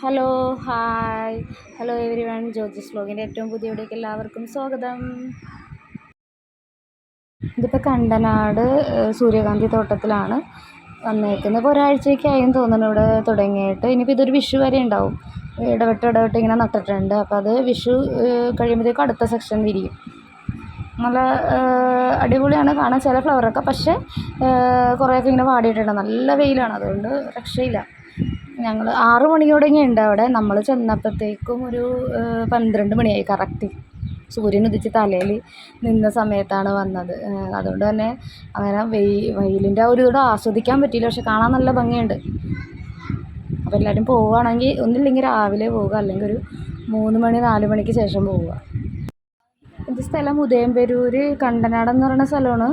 Hello hi. Hello everyone George's വ്ലോഗിന്റെ ഏറ്റവും പുതിയ വീഡിയോക്ക് എല്ലാവർക്കും സ്വാഗതം. ഇതിപ്പോൾ കണ്ടനാട് സൂര്യകാന്തി തോട്ടത്തിലാണ് വന്നേക്കുന്നത്. ഇപ്പോൾ ഒരാഴ്ചയ്ക്കായും തോന്നുന്നു ഇവിടെ തുടങ്ങിയിട്ട്. ഇനിയിപ്പോൾ ഇതൊരു വിഷു വരെ ഉണ്ടാവും. ഇടവിട്ട് ഇടവിട്ട് ഇങ്ങനെ നട്ടിട്ടുണ്ട്. അപ്പോൾ അത് വിഷു കഴിയുമ്പോഴത്തേക്കും അടുത്ത സെക്ഷൻ വിരിയും. നല്ല അടിപൊളിയാണ്. കാണാൻ ചില ഫ്ലവറൊക്കെ പക്ഷേ കുറേയൊക്കെ ഇങ്ങനെ വാടിയിട്ടുണ്ട്. നല്ല വെയിലാണ്. അതുകൊണ്ട് രക്ഷയില്ല. ഞങ്ങൾ ആറ് മണിയോടെങ്കിൽ ഉണ്ട് അവിടെ. നമ്മൾ ചെന്നപ്പോഴത്തേക്കും ഒരു പന്ത്രണ്ട് മണിയായി. കറക്റ്റ് സൂര്യൻ ഉദിച്ച് തലയിൽ നിന്ന സമയത്താണ് വന്നത്. അതുകൊണ്ട് തന്നെ അങ്ങനെ വെയി വെയിലിന്റെ ആ ഒരു ഇതോടെ ആസ്വദിക്കാൻ പറ്റിയില്ല. പക്ഷെ കാണാൻ നല്ല ഭംഗിയുണ്ട്. അപ്പോൾ എല്ലാവരും പോവുകയാണെങ്കിൽ ഒന്നില്ലെങ്കിൽ രാവിലെ പോവുക. അല്ലെങ്കിൽ ഒരു മൂന്ന് മണി നാല് മണിക്ക് ശേഷം പോവുക. ഇത് സ്ഥലം ഉദയംപേരൂർ കണ്ടനാട് എന്ന് പറയുന്ന സ്ഥലമാണ്.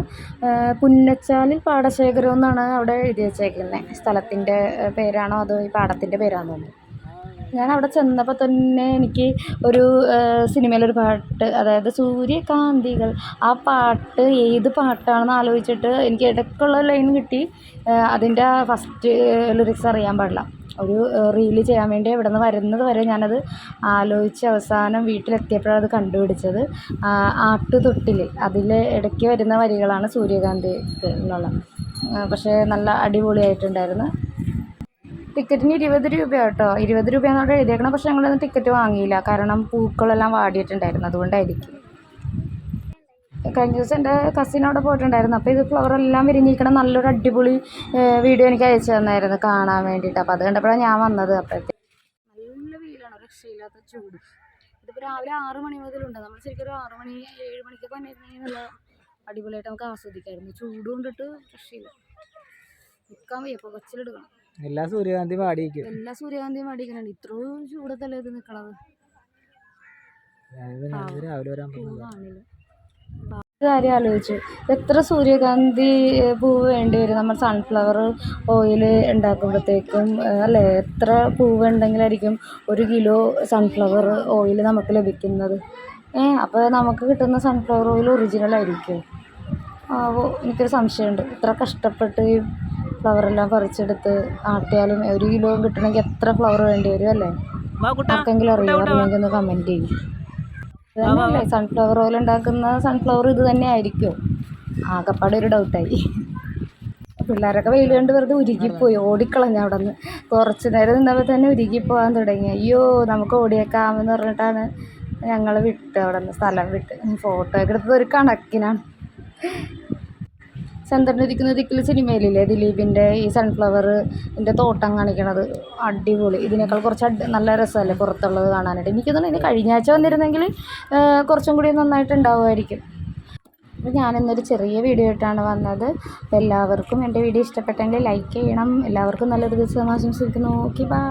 പുന്നച്ചാലിൽ പാടശേഖരം എന്നാണ് അവിടെ എഴുതി വെച്ചേക്കുന്നത് സ്ഥലത്തിന്റെ പേരാണോ അതോ ഈ പാടത്തിന്റെ പേരാണോ ഞാൻ അവിടെ ചെന്നപ്പോൾ തന്നെ എനിക്ക് ഒരു സിനിമയിലൊരു പാട്ട് അതായത് സൂര്യകാന്തികൾ ആ പാട്ട് ഏത് പാട്ടാണെന്ന് ആലോചിച്ചിട്ട് എനിക്ക് ഇടയ്ക്കുള്ള ലൈൻ കിട്ടി. അതിന്റെ ഫസ്റ്റ് ലിറിക്സ് അറിയാൻ പാടില്ല. ഒരു റീൽ ചെയ്യാൻ വേണ്ടി ഇവിടെ നിന്ന് വരുന്നത് വരെ ഞാനത് ആലോചിച്ച് അവസാനം വീട്ടിലെത്തിയപ്പോഴാണ് അത് കണ്ടുപിടിച്ചത്. ആട്ടുതൊട്ടിൽ അതിലെ ഇടയ്ക്ക് വരുന്ന വരികളാണ് സൂര്യകാന്തി എന്നുള്ള പക്ഷേ നല്ല അടിപൊളിയായിട്ടുണ്ടായിരുന്നു. ടിക്കറ്റിന് ഇരുപത് രൂപ കേട്ടോ ഇരുപത് രൂപയാണ് അവിടെ എഴുതിയേക്കണം പക്ഷേ ഞങ്ങളൊന്നും ടിക്കറ്റ് വാങ്ങിയില്ല. കാരണം പൂക്കളെല്ലാം വാടിയിട്ടുണ്ടായിരുന്നു. അതുകൊണ്ടായിരിക്കും. കഴിഞ്ഞ ദിവസം എന്റെ കസിൻ അവിടെ പോയിട്ടുണ്ടായിരുന്നു. അപ്പോൾ ഇത് ഫ്ലവർ എല്ലാം വിരിഞ്ഞിരിക്കണ നല്ലൊരു അടിപൊളി വീഡിയോ എനിക്ക് അയച്ചു തന്നായിരുന്നു കാണാൻ വേണ്ടിയിട്ട്. അപ്പോൾ അത് കണ്ടപ്പോഴാണ് ഞാൻ വന്നത്. അപ്പോഴത്തെ നല്ല വെയിലാണ് രക്ഷയില്ലാത്ത ചൂട്. ഇതിപ്പോൾ രാവിലെ ആറ് മണി മുതലുണ്ട്. നമ്മൾ ശരിക്കും ഒരു ആറ് മണി ഏഴ് മണിക്ക് വന്നിരുന്നെങ്കിൽ നല്ല അടിപൊളിയായിട്ട് നമുക്ക് ആസ്വദിക്കായിരുന്നു. ചൂട് കൊണ്ടിട്ട് രക്ഷയില്ല. നിൽക്കാൻ വയ്യ ഇപ്പോൾ കൊച്ചിലെടുക്കണം എല്ലാ സൂര്യകാന്തി പാടിയിരിക്കും എല്ലാ സൂര്യകാന്തിയും അടിക്കുന്നുണ്ട് ഇത്രയും ചൂടത്തല്ലേ ഇത് നിൽക്കണത് രാവിലെ വരാൻ കാണില്ല കാര്യം ആലോചിച്ചു. എത്ര സൂര്യകാന്തി പൂവ് വേണ്ടി വരും? നമ്മൾ സൺഫ്ലവർ ഓയിൽ ഉണ്ടാക്കുമ്പോഴത്തേക്കും അല്ലേ? എത്ര പൂവ് ഉണ്ടെങ്കിലായിരിക്കും ഒരു കിലോ സൺഫ്ലവർ ഓയിൽ നമുക്ക് ലഭിക്കുന്നത്? ഏ അപ്പോൾ നമുക്ക് കിട്ടുന്ന സൺഫ്ലവർ ഓയിൽ ഒറിജിനൽ ആയിരിക്കും. എനിക്കൊരു സംശയമുണ്ട്. ഇത്ര കഷ്ടപ്പെട്ട് ഈ ഫ്ലവറെല്ലാം പറിച്ചെടുത്ത് ആട്ടിയാലും ഒരു കിലോ കിട്ടണമെങ്കിൽ എത്ര ഫ്ലവർ വേണ്ടി വരും അല്ലേ? ആർക്കെങ്കിലും അറിയോ അറിയാമെങ്കിൽ ഒന്ന് കമന്റ് ചെയ്യും. ഇത് സൺഫ്ലവർ ഓയിൽ ഉണ്ടാക്കുന്ന സൺഫ്ലവർ ഇത് തന്നെ ആയിരിക്കും ആകപ്പാടെ ഒരു ഡൗട്ടായി പിള്ളേരൊക്കെ വെയിൽ കണ്ട് വെറുതെ ഉരുകിപ്പോയി ഓടിക്കളഞ്ഞ അവിടെ നിന്ന് കുറച്ച് നേരം നിന്നപ്പോൾ തന്നെ ഉരുകിപ്പോകാൻ തുടങ്ങി. അയ്യോ നമുക്ക് ഓടിയേക്കാമെന്ന് പറഞ്ഞിട്ടാണ് ഞങ്ങൾ വിട്ട് അവിടെ നിന്ന് സ്ഥലം വിട്ട്. ഫോട്ടോ ഒക്കെ എടുത്തത് ഒരു കണക്കിനാണ്. ചന്ദ്രനിരിക്കുന്ന ദിക്കിൽ സിനിമയിലില്ലേ? ദിലീപിന്റെ ഈ സൺഫ്ലവറിന്റെ തോട്ടം കാണിക്കണത്. അടിപൊളി. ഇതിനേക്കാൾ കുറച്ച് നല്ല രസമല്ലേ പുറത്തുള്ളത് കാണാനായിട്ട്. എനിക്ക് തോന്നുന്നു ഇനി കഴിഞ്ഞ ആഴ്ച വന്നിരുന്നെങ്കിൽ കുറച്ചും കൂടി നന്നായിട്ട് ഉണ്ടാവുമായിരിക്കും അപ്പോൾ ഞാനിന്നൊരു ചെറിയ വീഡിയോ ആയിട്ടാണ് വന്നത്. അപ്പോൾ എല്ലാവർക്കും എന്റെ വീഡിയോ ഇഷ്ടപ്പെട്ടെങ്കിൽ ലൈക്ക് ചെയ്യണം. എല്ലാവർക്കും നല്ലൊരു ദിവസം ആശംസിക്കുന്നു. Okay bye